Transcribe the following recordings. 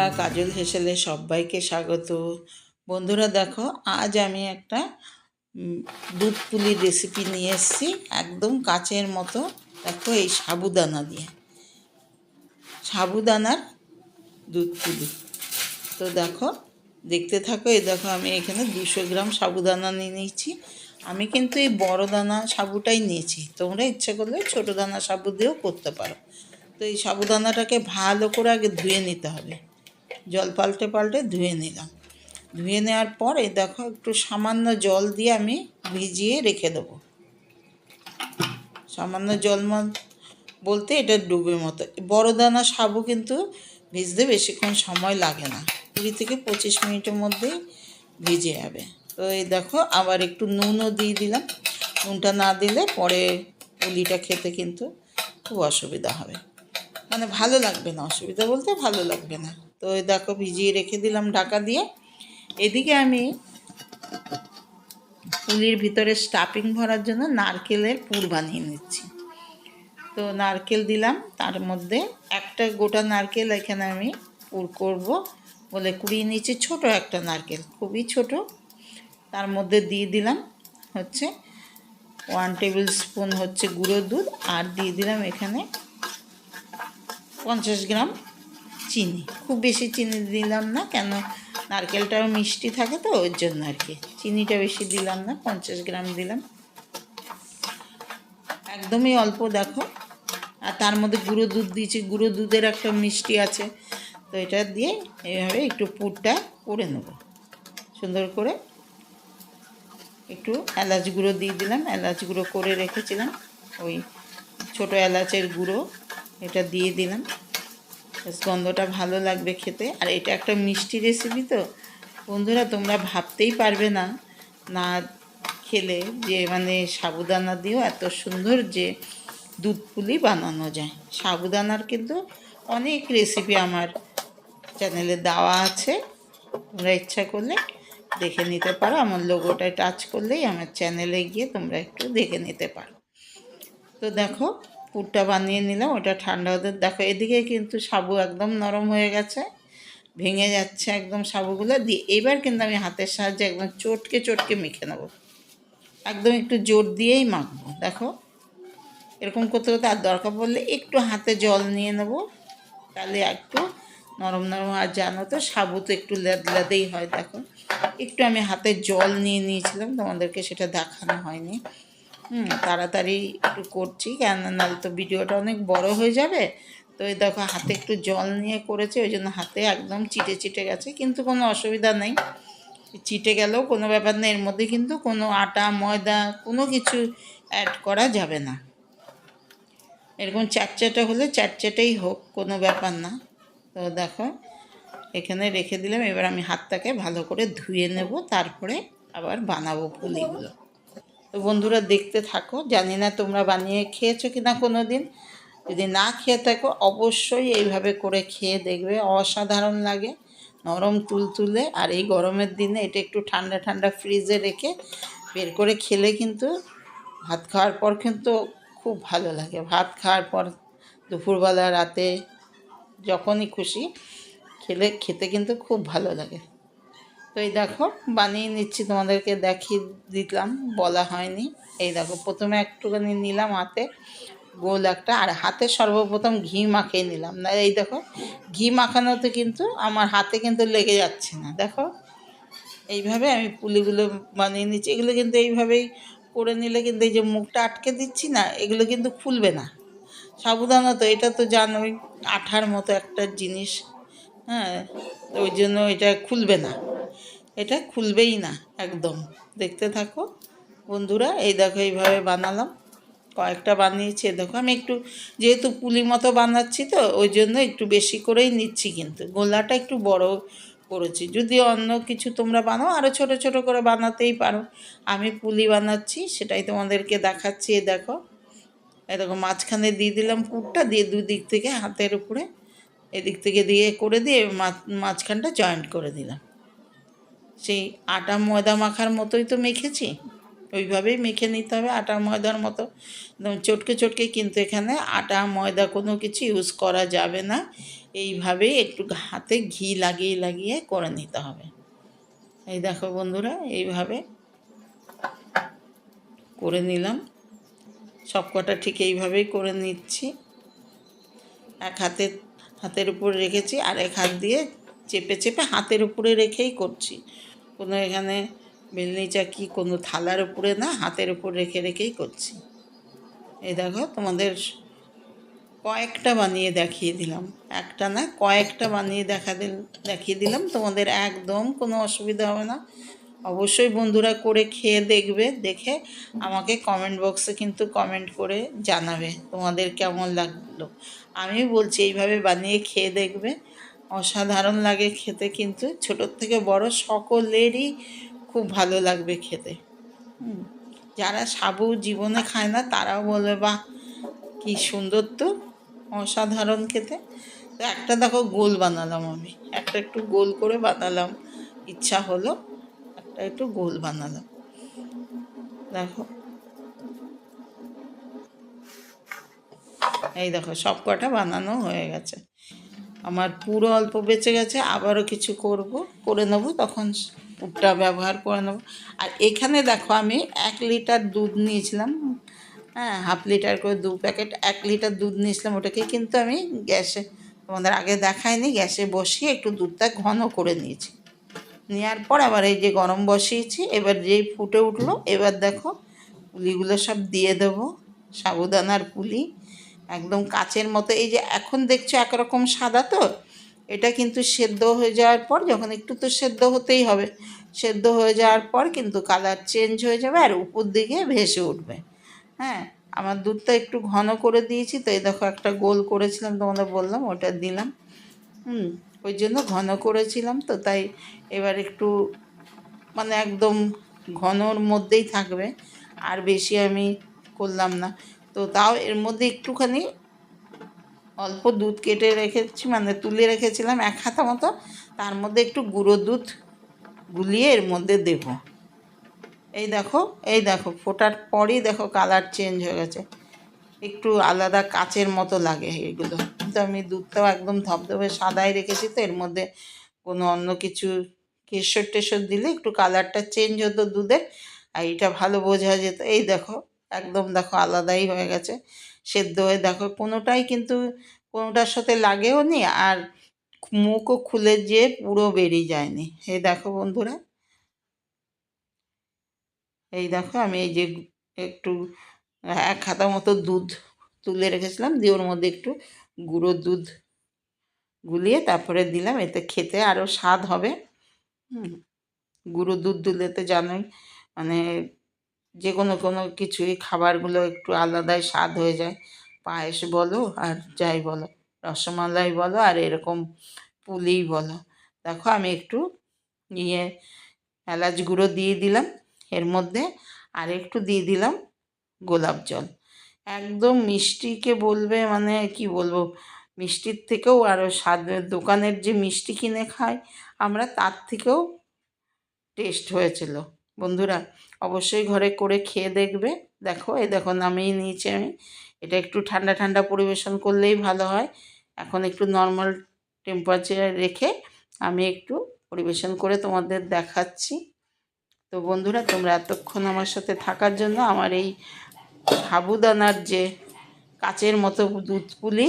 বন্ধুরা, কাজল হেসেলে সবাইকে স্বাগত। বন্ধুরা দেখো, আজ আমি একটা দুধ পুলির রেসিপি নিয়ে এসেছি, একদম কাচের মতো। দেখো এই সাবুদানা দিয়ে। সাবুদানার দুধ পুলি। তো দেখো, দেখতে থাকো, এই দেখো আমি এখানে দুশো গ্রাম সাবুদানা নিয়ে নিয়েছি। আমি কিন্তু এই বড় দানা সাবুটাই নিয়েছি। তোমরা ইচ্ছা করলে ছোটো দানা সাবু দিয়েও করতে পারো। তো এই সাবুদানাটাকে ভালো করে আগে ধুয়ে নিতে হবে। জল পাল্টে পাল্টে ধুয়ে নিলাম। ধুয়ে নেওয়ার পরে দেখো একটু সামান্য জল দিয়ে আমি ভিজিয়ে রেখে দেবো। সামান্য জল বলতে এটা ডুবে মতো। বড় দানা সাবু কিন্তু ভিজতে বেশিক্ষণ সময় লাগে না। কুড়ি থেকে পঁচিশ মিনিটের মধ্যেই ভিজে যাবে। তো এই দেখো আবার একটু নুনও দিয়ে দিলাম। নুনটা না দিলে পরে পুলিটা খেতে কিন্তু খুব অসুবিধা হবে। মানে ভালো লাগবে না, অসুবিধা বলতে ভালো লাগবে না। তো দেখো ভিজিয়ে রেখে দিলাম ঢাকা দিয়ে। এদিকে আমি পুলির ভিতরে স্টাফিং ভরার জন্য নারকেলের পুর বানিয়ে নিচ্ছি। তো নারকেল দিলাম, তার মধ্যে একটা গোটা নারকেল এখানে আমি পুর করব বলে কুড়িয়ে নিয়েছি, ছোট একটা নারকেল, খুবই ছোট। তার মধ্যে দিয়ে দিলাম হচ্ছে ওয়ান টেবিল স্পুন হচ্ছে গুঁড়ো দুধ, আর দিয়ে দিলাম এখানে পঞ্চাশ গ্রাম চিনি। খুব বেশি চিনি দিলাম না, কেন নারকেলটাও মিষ্টি থাকে তো, ওর জন্য আর কি। চিনিটা বেশি দিলাম না, পঞ্চাশ গ্রাম দিলাম। একদমই অল্প দেখো। আর তার মধ্যে গুঁড়ো দুধ দিয়েছি, গুঁড়ো দুধের একটা মিষ্টি আছে। তো এটা দিয়ে এইভাবে একটু পুরটা করে নেব। সুন্দর করে একটু এলাচ গুঁড়ো দিয়ে দিলাম, এলাচ গুঁড়ো করে রেখেছিলাম। ওই ছোটো এলাচের গুঁড়ো এটা দিয়ে দিলাম। গন্ধটা ভালো লাগবে খেতে। আর এটা একটা মিষ্টি রেসিপি তো। বন্ধুরা, তোমরা ভাবতেই পারবে না না খেলে যে মানে সাবুদানা দিয়েও এত সুন্দর যে দুধ পুলি বানানো যায়। সাবুদানার কিন্তু অনেক রেসিপি আমার চ্যানেলে দেওয়া আছে। তোমরা ইচ্ছা করলে দেখে নিতে পারো। আমার লোগোটায় টাচ করলেই আমার চ্যানেলে গিয়ে তোমরা একটু দেখে নিতে পারো। তো দেখো পুরটা বানিয়ে নিলাম ওটা ঠান্ডা হতে দেখো, এদিকে কিন্তু সাবু একদম নরম হয়ে গেছে, ভেঙে যাচ্ছে একদম সাবুগুলো। দিয়ে এবার কিন্তু আমি হাতের সাহায্যে একদম চটকে চটকে মেখে নেব। একদম একটু জোর দিয়েই মাখবো, দেখো। এরকম করতে করতে আর দরকার পড়লে একটু হাতে জল নিয়ে নেব, তাহলে একটু নরম নরম আর জানো তো, সাবু তো একটু লেদ লেদেই হয়, দেখো। একটু আমি হাতে জল নিয়ে নিয়েছিলাম, তোমাদেরকে সেটা দেখানো হয়নি। হুম, তাড়াতাড়ি একটু করছি কেন নাহলে তো ভিডিওটা অনেক বড় হয়ে যাবে। তো এই দেখো, হাতে একটু জল নিয়ে করেছে, ওই জন্য হাতে একদম চিটে চিটে গেছে, কিন্তু কোনো অসুবিধা নেই। চিটে গেলেও কোনো ব্যাপার নেই, এর মধ্যে কিন্তু কোনো আটা, ময়দা, কোনো কিছু অ্যাড করা যাবে না। এরকম চ্যাটচ্যাটে হলে চ্যাটচ্যাটেই হোক, কোনো ব্যাপার না। তো দেখো, এখানে রেখে দিলাম, এবার আমি হাতটাকে ভালো করে ধুয়ে নেব, তারপরে আবার বানাবো পুলিগুলো। তো বন্ধুরা দেখতে থাকো। জানি না তোমরা বানিয়ে খেয়েছো কি না কোনো দিন যদি না খেয়ে থাকো, অবশ্যই এইভাবে করে খেয়ে দেখবে। অসাধারণ লাগে। নরম তুলতুলে। আর এই গরমের দিনে এটা একটু ঠান্ডা ঠান্ডা ফ্রিজে রেখে বের করে খেলে কিন্তু ভাত খাওয়ার পর কিন্তু খুব ভালো লাগে। ভাত খাওয়ার পর দুপুরবেলা, রাতে যখনই খুশি খেলে, খেতে কিন্তু খুব ভালো লাগে। তো এই দেখো, বানিয়ে নিচ্ছি, তোমাদেরকে দেখিয়ে দিলাম, বলা হয়নি। এই দেখো, প্রথমে একটুখানি নিলাম হাতে, গোল একটা, আর হাতে সর্বপ্রথম ঘি মাখিয়ে নিলাম। না, এই দেখো, ঘি মাখানোতে কিন্তু আমার হাতে কিন্তু লেগে যাচ্ছে না, দেখো। এইভাবে আমি পুলিগুলো বানিয়ে নিচ্ছি, এগুলো কিন্তু এইভাবেই করে নিলে কিন্তু এই যে মুখটা আটকে দিচ্ছি না, এগুলো কিন্তু খুলবে না। সাবধানত, এটা তো জানোই, আঠার মতো একটা জিনিস। হ্যাঁ ওই জন্য এটা খুলবে না। এটা খুলবেই না, একদম। দেখতে থাকো বন্ধুরা, এই দেখো এইভাবে বানালাম। কয়েকটা বানিয়েছি দেখো আমি একটু, যেহেতু পুলি মতো বানাচ্ছি তো, ওই জন্য একটু বেশি করেই নিচ্ছি কিন্তু। গোলাটা একটু বড় করেছি। যদি অন্য কিছু তোমরা বানাও আরও ছোট ছোট করে বানাতেই পারো। আমি পুলি বানাচ্ছি, সেটাই তোমাদেরকে দেখাচ্ছি, এই দেখো। দেখো, মাঝখানে দিয়ে দিলাম পুরটা দিয়ে দুদিক থেকে হাতের উপরে এদিক থেকে দিয়ে করে দিয়ে মাঝখানটা জয়েন্ট করে দিলাম। সেই আটা ময়দা মাখার মতোই তো মেখেছি। ওইভাবেই মেখে নিতে হবে আটা ময়দার মতো। চটকে চটকে কিন্তু এখানে আটা ময়দা কোনো কিছু ইউজ করা যাবে না। এইভাবেই একটু হাতে ঘি লাগিয়ে লাগিয়ে করে নিতে হবে। এই দেখো বন্ধুরা, এইভাবে করে নিলাম। সব কটা ঠিক এইভাবেই করে নিচ্ছি। এক হাতে হাতের উপর রেখেছি, আর এক হাত দিয়ে চেপে চেপে হাতের উপরে রেখেই করছি। কোনো এখানে বেলনি চাকি কোনো থালার উপরে না, হাতের উপর রেখে রেখেই করছি। এই দেখো তোমাদের কয়েকটা বানিয়ে দেখিয়ে দিলাম। একটা না, কয়েকটা বানিয়ে দেখা দিল দেখিয়ে দিলাম। তোমাদের একদম কোনো অসুবিধা হবে না। অবশ্যই বন্ধুরা করে খেয়ে দেখবে, দেখে আমাকে কমেন্ট বক্সে কিন্তু কমেন্ট করে জানাবে তোমাদের কেমন লাগল। আমি বলছি এইভাবে বানিয়ে খেয়ে দেখবে। অসাধারণ লাগে খেতে কিন্তু ছোটোর থেকে বড় সকলেরই খুব ভালো লাগবে খেতে। যারা সাবু জীবনে খায় না তারাও বলবে, বাহ, কি সুন্দর তো, অসাধারণ খেতে। তো একটা দেখো গোল বানালাম আমি, একটা একটু গোল করে বানালাম, ইচ্ছা হলো। একটা একটু গোল বানালাম। দেখো। এই দেখো, সব কটা বানানো হয়ে গেছে। আমার পুরো অল্প বেঁচে গেছে, আবারও কিছু করব, করে নেব, তখন পুরটা ব্যবহার করে নেব। আর এখানে দেখো, আমি এক লিটার দুধ নিয়েছিলাম। হ্যাঁ হাফ লিটার করে দু প্যাকেট এক লিটার দুধ নিয়েছিলাম ওটাকে, কিন্তু আমি গ্যাসে তোমাদের আগে দেখাইনি, গ্যাসে বসিয়ে একটু দুধটা ঘন করে নিয়েছি। নেওয়ার পর আবার এই যে গরম বসিয়েছি, এবার যেই ফুটে উঠল, এবার দেখো পুলিগুলো সব দিয়ে দেবো, সাবুদানার পুলি, একদম কাচের মতো। এই যে এখন দেখছ একরকম সাদা তো, এটা কিন্তু সেদ্ধ হয়ে যাওয়ার পর যখন একটু তো সেদ্ধ হতেই হবে, সেদ্ধ হয়ে যাওয়ার পর কিন্তু কালার চেঞ্জ হয়ে যাবে আর উপর দিকে ভেসে উঠবে। হ্যাঁ আমার দুধটা একটু ঘন করে দিয়েছি, তো এই দেখো একটা গোল করেছিলাম, তোমাদের বললাম, ওটা দিলাম। হুম ওই জন্য ঘন করেছিলাম তো, তাই এবার একটু মানে একদম ঘনর মধ্যেই থাকবে, আর বেশি আমি করলাম না। তো তাও এর মধ্যে একটুখানি অল্প দুধ কেটে রেখেছি মানে তুলে রেখেছিলাম এক হাতা মতো, তার মধ্যে একটু গুঁড়ো দুধ গুলিয়ে এর মধ্যে দেব। এই দেখো এই দেখো, ফোটার পরই দেখো কালার চেঞ্জ হয়ে গেছে। একটু আলাদা কাচের মতো লাগে এগুলো। কিন্তু আমি দুধটাও একদম ধবধবে সাদাই রেখেছি তো, এর মধ্যে কোনো অন্য কিছু কেশর টেশর দিলে একটু কালারটা চেঞ্জ হতো দুধের আর এটা ভালো বোঝা যেত। এই দেখো, একদম দেখো আলাদাই হয়ে গেছে, সেদ্ধ হয়ে দেখো, কোনোটাই কিন্তু কোনোটার সাথে লাগেও নি, আর মুখও খুলে যেয়ে পুরো বেরিয়ে যায়নি। এই দেখো বন্ধুরা, এই দেখো আমি এই যে একটু এক খাতা মতো দুধ তুলে রেখেছিলাম, দিয়ে ওর মধ্যে একটু গুঁড়ো দুধ গুলিয়ে তারপরে দিলাম। এতে খেতে আরও স্বাদ হবে। গুঁড়ো দুধ দিলে তো জানোই মানে যে কোনো কোনো কিছুই খাবারগুলো একটু আলাদাই স্বাদ হয়ে যায়। পায়েস বলো আর যাই বলো, রসমালাই বলো আর এরকম পুলিই বলো। দেখো আমি একটু ইয়ে এলাচ গুঁড়ো দিয়ে দিলাম। এর মধ্যে আর একটু দিয়ে দিলাম গোলাপ জল। একদম মিষ্টিকে বলবে মানে কি বলব? মিষ্টির থেকেও আরও স্বাদ, দোকানের যে মিষ্টি কিনে খাই আমরা তার থেকেও টেস্ট হয়েছিল। বন্ধুরা, অবশ্যই ঘরে করে খেয়ে দেখবে। দেখো, এই দেখো, নামিয়ে নিয়েছি আমি। এটা একটু ঠান্ডা ঠান্ডা পরিবেশন করলেই ভালো হয়। এখন একটু নর্মাল টেম্পারেচারে রেখে আমি একটু পরিবেশন করে তোমাদের দেখাচ্ছি। তো বন্ধুরা, তোমরা এতক্ষণ আমার সাথে থাকার জন্য আমার এই সাবুদানার যে কাচের মতো দুধ পুলি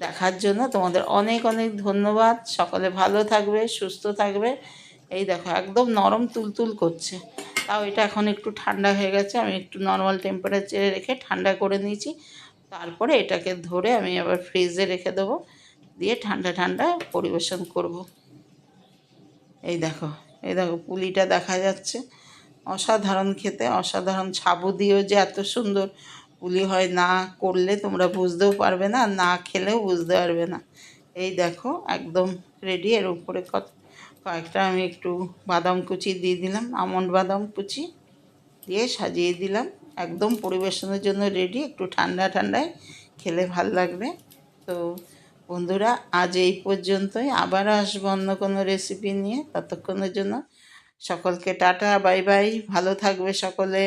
দেখার জন্য তোমাদের অনেক অনেক ধন্যবাদ। সকলে ভালো থাকবে, সুস্থ থাকবে। এই দেখো, একদম নরম তুলতুল করছে। তাও এটা এখন একটু ঠান্ডা হয়ে গেছে, আমি একটু নর্মাল টেম্পারেচারে রেখে ঠান্ডা করে নিয়েছি। তারপরে এটাকে ধরে আমি আবার ফ্রিজে রেখে দেবো, দিয়ে ঠান্ডা ঠান্ডা পরিবেশন করব। এই দেখো এই দেখো, পুলিটা দেখা যাচ্ছে। অসাধারণ খেতে, অসাধারণ ছাবু দিয়েও যে এত সুন্দর পুলি হয় না করলে তোমরা বুঝতেও পারবে না না খেলেও বুঝতে পারবে না। এই দেখো, একদম রেডি এর উপরে কয়েকটা আমি একটু বাদাম কুচি দিয়ে দিলাম, আমন্ড বাদাম কুচি দিয়ে সাজিয়ে দিলাম। একদম পরিবেশনের জন্য রেডি একটু ঠান্ডা ঠান্ডায় খেলে ভালো লাগবে। তো বন্ধুরা, আজ এই পর্যন্তই। আবার আসব অন্য কোনো রেসিপি নিয়ে, ততক্ষণের জন্য সকলকে টাটা বাই বাই ভালো থাকবে সকলে।